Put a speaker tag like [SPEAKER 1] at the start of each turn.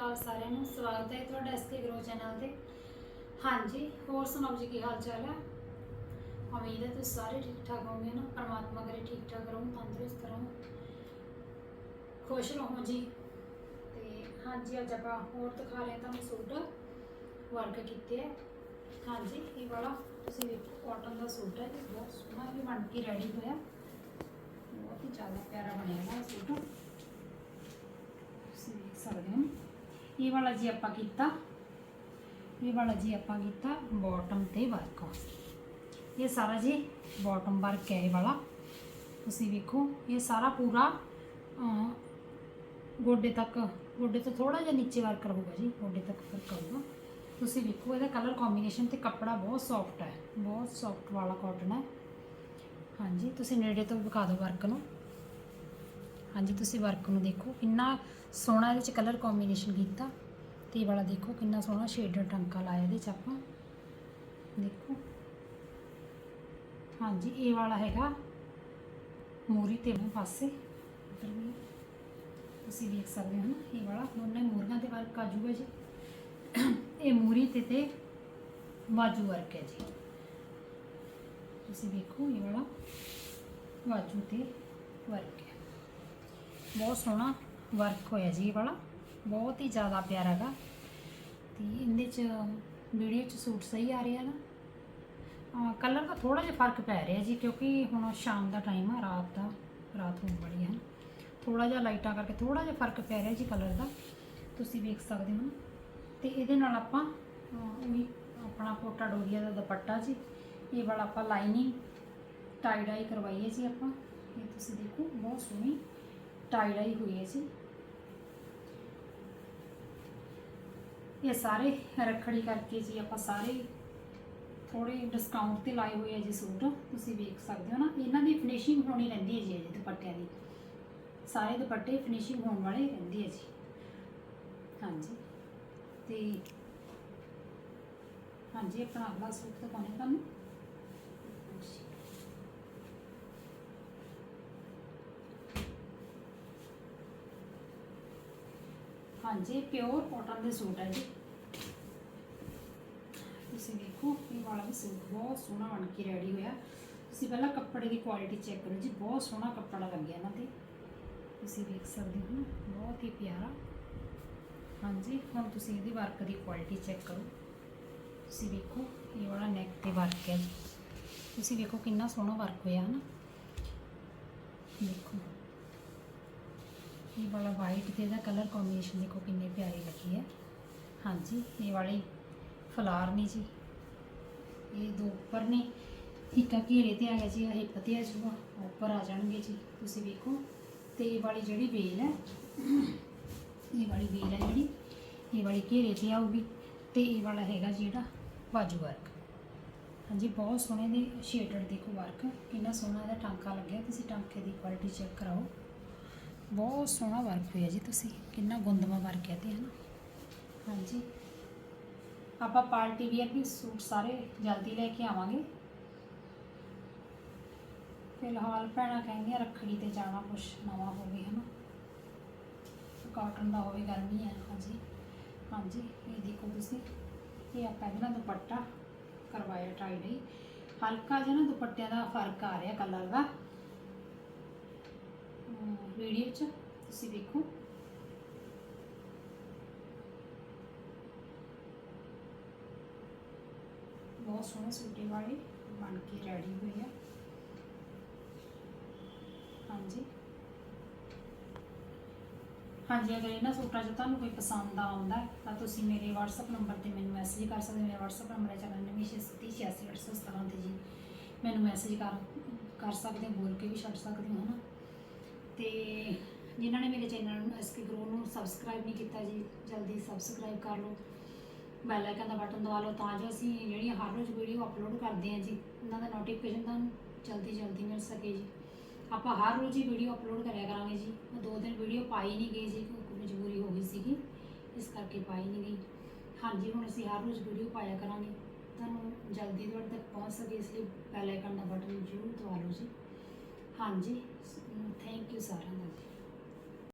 [SPEAKER 1] ਅਕਾਲ ਸਾਰਿਆਂ ਨੂੰ, ਸਵਾਗਤ ਹੈ ਤੁਹਾਡਾ ਐਸਕੇ ਗਰੋ ਚੈਨਲ ਤੇ। ਹਾਂਜੀ, ਹੋਰ ਸੁਣਾਓ ਜੀ, ਕੀ ਹਾਲ ਚਾਲ ਹੈ? ਉਮੀਦ ਹੈ ਤੁਸੀਂ ਸਾਰੇ ਠੀਕ ਠਾਕ ਹੋਵੋਗੇ ਨਾ, ਪਰਮਾਤਮਾ ਕਰੇ ਠੀਕ ਠਾਕ ਰਹੋ, ਤੰਦਰੁਸਤ ਰਹੋ, ਖੁਸ਼ ਰਹੋ ਜੀ। ਤੇ ਹਾਂਜੀ, ਅੱਜ ਆਪਾਂ ਹੋਰ ਦਿਖਾ ਰਹੇ ਤੁਹਾਨੂੰ ਸੂਟ ਵਰਕ ਕੀਤੇ ਹੈ। ਹਾਂਜੀ, ਇਹ ਵਾਲਾ ਤੁਸੀਂ ਵੇਖੋ ਕਾਟਨ ਦਾ ਸੂਟ ਹੈ ਜੀ ਬਹੁਤ ਸੋਹਣਾ ਵੀ ਬਣ ਕੇ ਰੈਡੀ ਹੋਇਆ। ਬਹੁਤ ਹੀ ਜ਼ਿਆਦਾ ਪਿਆਰਾ ਬਣਿਆ ਹੈ ਸੂਟ। ਤੁਸੀਂ ਵੇਖ ਸਕਦੇ ਹੋ। ਇਹ ਵਾਲਾ ਜੀ ਆਪਾਂ ਕੀਤਾ? ਇਹ ਵਾਲਾ ਜੀ ਆਪਾਂ ਕੀਤਾ ਬਾਟਮ ਤੇ ਵਰਕ ਇਹ ਸਾਰਾ ਜੀ ਬਾਟਮ ਵਰਕ ਹੈ ਇਹ ਵਾਲਾ। ਤੁਸੀਂ ਵੇਖੋ, ਇਹ ਸਾਰਾ ਪੂਰਾ ਗੋਡੇ ਤੱਕ, ਗੋਡੇ ਤੋਂ ਥੋੜਾ ਜਿਹਾ ਨੀਚੇ ਵਰਕ ਰਹੂਗਾ ਜੀ, ਗੋਡੇ ਤੱਕ ਵਰਕ ਆਊਗਾ ਤੁਸੀਂ ਵੇਖੋ, ਇਹਦਾ ਕਲਰ ਕੰਬੀਨੇਸ਼ਨ ਤੇ ਕੱਪੜਾ ਬਹੁਤ ਸੌਫਟ ਹੈ, ਬਹੁਤ ਸੌਫਟ ਵਾਲਾ ਕਾਟਨ ਹੈ। ਹਾਂਜੀ, ਤੁਸੀਂ ਨੇੜੇ ਤੋਂ ਵਿਖਾ ਦਿਓ ਵਰਕ ਨੂੰ। ਹਾਂਜੀ, ਤੁਸੀਂ ਵਰਕ ਨੂੰ ਦੇਖੋ, ਕਿੰਨਾ ਸੋਹਣਾ ਇਹਦੇ ਚ ਕਲਰ ਕੰਬੀਨੇਸ਼ਨ ਕੀਤਾ। ਤੇ ਇਹ ਵਾਲਾ ਦੇਖੋ, ਕਿੰਨਾ ਸੋਹਣਾ ਸ਼ੇਡਡ ਟੰਕਾ ਲਾਇਆ ਇਹਦੇ ਚ ਆਪਾਂ। ਦੇਖੋ। ਹਾਂਜੀ, ਇਹ ਵਾਲਾ ਹੈਗਾ ਮੂਰੀ ਤੇ ਪਾਸੇ। ਇੱਧਰ ਵੀ ਤੁਸੀਂ ਵੇਖ ਸਕਦੇ ਹੋ ਨਾ, ਇਹ ਵਾਲਾ। ਦੋਨੇ ਮੂਰੀਆਂ ਤੇ ਵਰਕ ਆ ਜਾਊਗਾ ਜੀ। ਇਹ ਮੂਰੀ ਤੇ ਤੇ ਬਾਜੂ ਵਰਕ ਹੈ ਜੀ। ਤੁਸੀਂ ਦੇਖੋ ਇਹ ਵਾਲਾ ਬਾਜੂ ਤੇ ਵਰਕ ਹੈ। ਬਹੁਤ ਸੋਹਣਾ ਵਰਕ ਹੋਇਆ ਜੀ ਇਹ ਵਾਲਾ। ਬਹੁਤ ਹੀ ਜ਼ਿਆਦਾ ਪਿਆਰਾ ਹੈਗਾ ਤੇ ਇਹਦੇ ਚ ਵੀਡੀਓ ਚ ਸੂਟ ਸਹੀ ਆ ਰਿਹਾ ਨਾ। ਕਲਰ ਦਾ ਥੋੜਾ ਜਿਹਾ ਫ਼ਰਕ ਪੈ ਰਿਹਾ ਜੀ ਕਿਉਂਕਿ ਹੁਣ ਸ਼ਾਮ ਦਾ ਟਾਈਮ ਆ ਰਾਤ ਦਾ ਰਾਤ ਹੋਣ ਵਾਲੀ ਹੈ ਥੋੜਾ ਜਿਹਾ ਲਾਈਟਾਂ ਕਰਕੇ ਥੋੜਾ ਜਿਹਾ ਫ਼ਰਕ ਪੈ ਰਿਹਾ ਜੀ ਕਲਰ ਦਾ। ਤੁਸੀਂ ਵੇਖ ਸਕਦੇ ਹੋ ਨਾ। ਤੇ ਇਹਦੇ ਨਾਲ ਆਪਾਂ ਅਹ, ਉਹੀ ਆਪਣਾ ਕੋਟਾ ਡੋਰੀਆ ਦਾ ਦੁਪੱਟਾ ਜੀ ਇਹ ਵਾਲਾ ਆਪਾਂ ਲਾਈਨਿੰਗ ਟਾਈ ਡਾਈ ਕਰਵਾਈ ਹੈ ਜੀ ਆਪਾਂ। ਇਹ ਤੁਸੀਂ ਦੇਖੋ ਬਹੁਤ ਸੋਹਣੀ ਟਾਈ ਡਾਈ ਹੋਈ ਹੈ ਜੀ ਇਹ ਸਾਰੇ ਰੱਖੜੀ ਕਰਕੇ ਜੀ ਆਪਾਂ ਸਾਰੇ ਥੋੜੇ ਡਿਸਕਾਊਂਟ ਤੇ ਲਾਏ ਹੋਏ ਆ ਜੀ ਸੂਟ। ਤੁਸੀਂ ਵੇਖ ਸਕਦੇ ਹੋ ਨਾ, ਇਹਨਾਂ ਦੀ ਫਿਨਿਸ਼ਿੰਗ ਹੋਣੀ ਰਹਿੰਦੀ ਹੈ ਜੀ, ਇਹ ਦੁਪੱਟਿਆਂ ਦੀ। ਸਾਰੇ ਦੁਪੱਟੇ ਫਿਨਿਸ਼ਿੰਗ ਹੋਣ ਵਾਲੇ ਰਹਿੰਦੀ ਹੈ ਜੀ। ਹਾਂਜੀ। ਤੇ ਹਾਂਜੀ, ਆਪਣਾ ਅਗਲਾ ਸੂਟ ਦਿਖਾਉਣੇ ਤੁਹਾਨੂੰ। ਹਾਂਜੀ ਪਿਓਰ ਕਾਟਨ ਦੇ ਸੂਟ ਹੈ ਜੀ। ਤੁਸੀਂ ਦੇਖੋ ਇਹ ਵਾਲਾ ਵੀ ਸੂਟ ਬਹੁਤ ਸੋਹਣਾ ਬਣ ਕੇ ਰੈਡੀ ਹੋਇਆ। ਤੁਸੀਂ ਪਹਿਲਾਂ ਕੱਪੜੇ ਦੀ ਕੁਆਲਿਟੀ ਚੈੱਕ ਕਰੋ ਜੀ, ਬਹੁਤ ਸੋਹਣਾ ਕੱਪੜਾ ਲੱਗਿਆ ਇਹਨਾਂ ਤੇ। ਤੁਸੀਂ ਵੇਖ ਸਕਦੇ ਹੋ ਨਾ ਬਹੁਤ ਹੀ ਪਿਆਰਾ। ਹਾਂਜੀ, ਹੁਣ ਤੁਸੀਂ ਇਹਦੀ ਵਰਕ ਦੀ ਕੁਆਲਿਟੀ ਚੈੱਕ ਕਰੋ। ਤੁਸੀਂ ਵੇਖੋ, ਇਹ ਵਾਲਾ ਨੈਕ ਤੇ ਵਰਕ ਹੈ। ਤੁਸੀਂ ਵੇਖੋ ਕਿੰਨਾ ਸੋਹਣਾ ਵਰਕ ਹੋਇਆ ਹੈ ਨਾ ਦੇਖੋ ਇਹ ਵਾਲਾ ਵਾਈਟ ਤੇ ਇਹਦਾ ਕਲਰ ਕੰਬੀਨੇਸ਼ਨ ਦੇਖੋ ਕਿੰਨੇ ਪਿਆਰੀ ਲੱਗੀ ਹੈ ਹਾਂਜੀ, ਇਹ ਵਾਲੀ ਫਲਾਰ ਨੇ ਜੀ। ਇਹ ਦੋ ਉੱਪਰ ਨੇ। ਇੱਕ ਘੇਰੇ ਤੇ ਆ ਗਿਆ ਜੀ ਇਹ ਪਤਿਆ ਤੇ ਜੂਗਾ ਉੱਪਰ ਆ ਜਾਣਗੇ ਜੀ, ਤੁਸੀਂ ਵੇਖੋ। ਤੇ ਇਹ ਵਾਲੀ ਜਿਹੜੀ ਵੇਲ ਹੈ, ਇਹ ਵਾਲੀ ਵੇਲ ਹੈ ਜਿਹੜੀ, ਇਹ ਵਾਲੀ ਘੇਰੇ ਤੇ ਆਊਗੀ। ਤੇ ਇਹ ਵਾਲਾ ਹੈਗਾ ਜਿਹੜਾ ਬਾਜੂ ਵਰਕ ਹਾਂਜੀ, ਬਹੁਤ ਸੋਹਣੇ ਦੇ ਸ਼ੇਡਡ ਦੇਖੋ ਵਰਕ ਕਿੰਨਾ ਸੋਹਣਾ ਇਹਦਾ ਟਾਂਕਾ ਲੱਗਿਆ। ਤੁਸੀਂ ਟਾਂਕੇ ਦੀ ਕੁਆਲਿਟੀ ਚੈੱਕ ਕਰਾਓ। ਬਹੁਤ ਸੋਹਣਾ ਵਰਕ ਹੋਇਆ ਜੀ ਤੁਸੀਂ, ਕਿੰਨਾ ਗੁੰਦਮਾ ਵਰਕ ਹੈ ਤੇ ਹਨਾ ਹਾਂਜੀ। ਆਪਾਂ ਪਾਰਟੀ ਵੀਅਰ ਵੀ ਸੂਟ ਸਾਰੇ ਜਲਦੀ ਲੈ ਕੇ ਆਵਾਂਗੇ। ਫਿਲਹਾਲ ਭੈਣਾਂ ਕਹਿੰਦੀਆਂ ਰੱਖੜੀ ਤੇ ਜਾਣਾ ਕੁਛ ਨਵਾਂ ਹੋਵੇ ਹਨਾ ਕਾਟਨ ਦਾ ਹੋਵੇ, ਗਰਮੀ ਹੈ, ਹਾਂਜੀ। ਹਾਂਜੀ, ਇਹ ਦੇਖੋ ਤੁਸੀਂ, ਇਹ ਆਪਾਂ ਇਹਦੇ ਨਾਲ ਦੁਪੱਟਾ ਕਰਵਾਇਆ ਟਾਈ ਡਾਈ ਹਲਕਾ ਜਿਹਾ ਨਾ ਦੁਪੱਟਿਆਂ ਦਾ ਫ਼ਰਕ ਆ ਰਿਹਾ ਕਲਰ ਦਾ। ਵੀਡੀਓ 'ਚ, ਤੁਸੀਂ ਦੇਖੋ ਬਹੁਤ ਸੋਹਣੇ ਸੂਟੇ ਵਾਲੇ ਬਣ ਕੇ ਰੈਡੀ ਹੋਏ ਆ। ਹਾਂਜੀ। ਹਾਂਜੀ, ਅਗਰ ਇਹਨਾਂ ਸੂਟਾਂ 'ਚ ਤੁਹਾਨੂੰ ਕੋਈ ਪਸੰਦ ਆਉਂਦਾ ਤਾਂ ਤੁਸੀਂ ਮੇਰੇ WhatsApp ਨੰਬਰ ਤੇ ਮੈਨੂੰ ਮੈਸੇਜ ਕਰ ਸਕਦੇ ਹੋ। ਮੇਰਾ WhatsApp ਨੰਬਰ ਹੈ 9496368817 ਤੇ ਜੀ। ਮੈਨੂੰ ਮੈਸੇਜ ਕਰ ਕਰ ਸਕਦੇ ਹੋ, ਬੋਲ ਕੇ ਵੀ ਛੱਡ ਸਕਦੇ ਹੋ, ਹਨਾ? ਤੇ ਜਿਨ੍ਹਾਂ ਨੇ ਮੇਰੇ ਚੈਨਲ ਨੂੰ ਐਸਕੇ ਗਰੋ ਨੂੰ ਸਬਸਕ੍ਰਾਈਬ ਨਹੀਂ ਕੀਤਾ ਜੀ, ਜਲਦੀ ਸਬਸਕ੍ਰਾਈਬ ਕਰ ਲਓ। ਬੈਲ ਆਈਕਨ ਦਾ ਬਟਨ ਦਬਾ ਲਓ ਤਾਂ ਜੋ ਅਸੀਂ ਜਿਹੜੀਆਂ ਹਰ ਰੋਜ਼ ਵੀਡੀਓ ਅਪਲੋਡ ਕਰਦੇ ਹਾਂ ਜੀ, ਉਹਨਾਂ ਦਾ ਨੋਟੀਫਿਕੇਸ਼ਨ ਤੁਹਾਨੂੰ ਜਲਦੀ ਜਲਦੀ ਮਿਲ ਸਕੇ ਜੀ। ਆਪਾਂ ਹਰ ਰੋਜ਼ ਹੀ ਵੀਡੀਓ ਅਪਲੋਡ ਕਰਿਆ ਕਰਾਂਗੇ ਜੀ। ਮੈਂ ਦੋ ਦਿਨ ਵੀਡੀਓ ਪਾਈ ਨਹੀਂ ਗਈ ਜੀ, ਕਿਉਂਕਿ ਮਜਬੂਰੀ ਹੋ ਗਈ ਸੀਗੀ, ਇਸ ਕਰਕੇ ਪਾਈ ਨਹੀਂ ਗਈ। ਹਾਂਜੀ, ਹੁਣ ਅਸੀਂ ਹਰ ਰੋਜ਼ ਵੀਡੀਓ ਪਾਇਆ ਕਰਾਂਗੇ। ਤੁਹਾਨੂੰ ਜਲਦੀ ਤੁਹਾਡੇ ਤੱਕ ਪਹੁੰਚ ਸਕੇ, ਇਸ ਲਈ ਬੈਲ ਆਈਕਨ ਦਾ ਬਟਨ ਜ਼ਰੂਰ ਦਬਾ ਲਓ ਜੀ। ਹਾਂਜੀ ਥੈਂਕ ਯੂ ਸਾਰਿਆਂ ਦਾ। ਜੀ